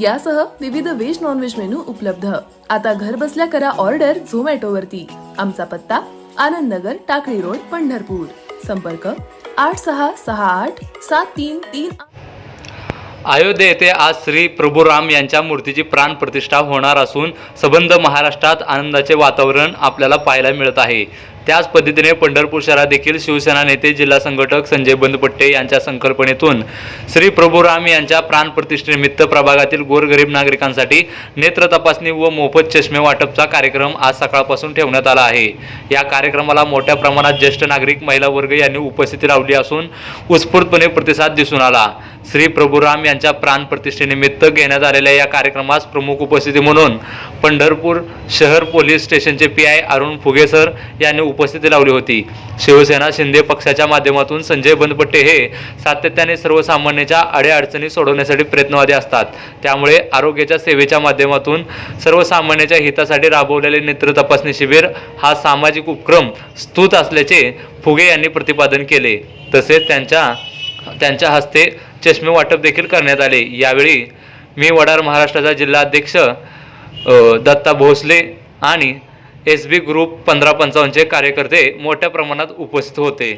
यासह विविध veg non veg menu उपलब्ध. आता घर बसल्या करा ऑर्डर झोमॅटोवरती आमचा पत्ता आनंद नगर टाकळी रोड पंढरपूर. संपर्क आठ सहा सहा आठ सात तीन तीन अयोध्ये येथे आज श्री प्रभू राम यांच्या मूर्तीची प्राण प्रतिष्ठा होणार असून सबंध महाराष्ट्रात आनंदाचे वातावरण आपल्याला पाहायला मिळत आहे. त्याच पद्धतीने पंढरपूर शहरात देखील शिवसेना नेते जिल्हा संघटक संजय बंदपट्टे यांच्या संकल्पनेतून श्री प्रभू राम यांच्या प्राण प्रतिष्ठेनिमित्त प्रभागातील गोरगरीब नागरिकांसाठी नेत्र तपासणी व मोफत चष्मे वाटपचा कार्यक्रम आज सकाळपासून ठेवण्यात आला आहे. या कार्यक्रमाला मोठ्या प्रमाणात ज्येष्ठ नागरिक महिला वर्ग यांनी उपस्थिती लावली असून उत्स्फूर्तपणे प्रतिसाद दिसून आला. श्री प्रभुराम यांच्या प्राण प्रतिष्ठेनिमित्त घेण्यात आलेल्या या कार्यक्रमास प्रमुख उपस्थिती म्हणून पंढरपूर शहर पोलीस स्टेशनचे पी आय अरुण फुगे सर यांनी उपस्थिती लावली होती. शिवसेना शिंदे पक्षाच्या माध्यमातून संजय बनपट्टे हे सातत्याने सर्वसामान्यांच्या अडीअडचणी सोडवण्यासाठी प्रयत्नवादी असतात. त्यामुळे आरोग्याच्या सेवेच्या माध्यमातून सर्वसामान्यांच्या हितासाठी राबवलेले नेत्र तपासणी शिबिर हा सामाजिक उपक्रम स्तुत असल्याचे फुगे यांनी प्रतिपादन केले. तसेच त्यांच्या त्यांच्या हस्ते चष्मे वाटप देखील करण्यात आले. यावेळी मी वडार महाराष्ट्राचा जिल्हाध्यक्ष दत्ता भोसले आणि एस बी ग्रुप पंधरा पंचावन्नचे कार्यकर्ते मोठ्या प्रमाणात उपस्थित होते.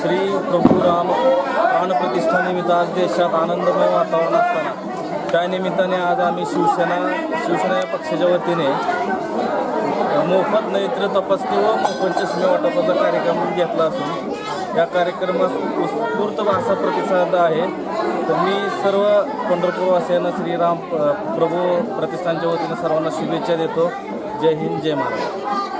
श्री प्रभुराम प्राणप्रतिष्ठानिमित्त आज देशात आनंदमय वातावरण असताना त्या निमित्ताने आज आम्ही शिवसेना शिवसेना या पक्षाच्या वतीने मोफत नेत्र तपासणी व मोफत चष्मे वाटपाचा कार्यक्रम घेतला असून या कार्यक्रमास उत्स्फूर्त असा प्रतिसाद आहे. तर मी सर्व पंढरपूरवासियांना श्रीराम प्रभू प्रतिष्ठानच्या वतीनं सर्वांना शुभेच्छा देतो. जय हिंद जय महाराष्ट्र.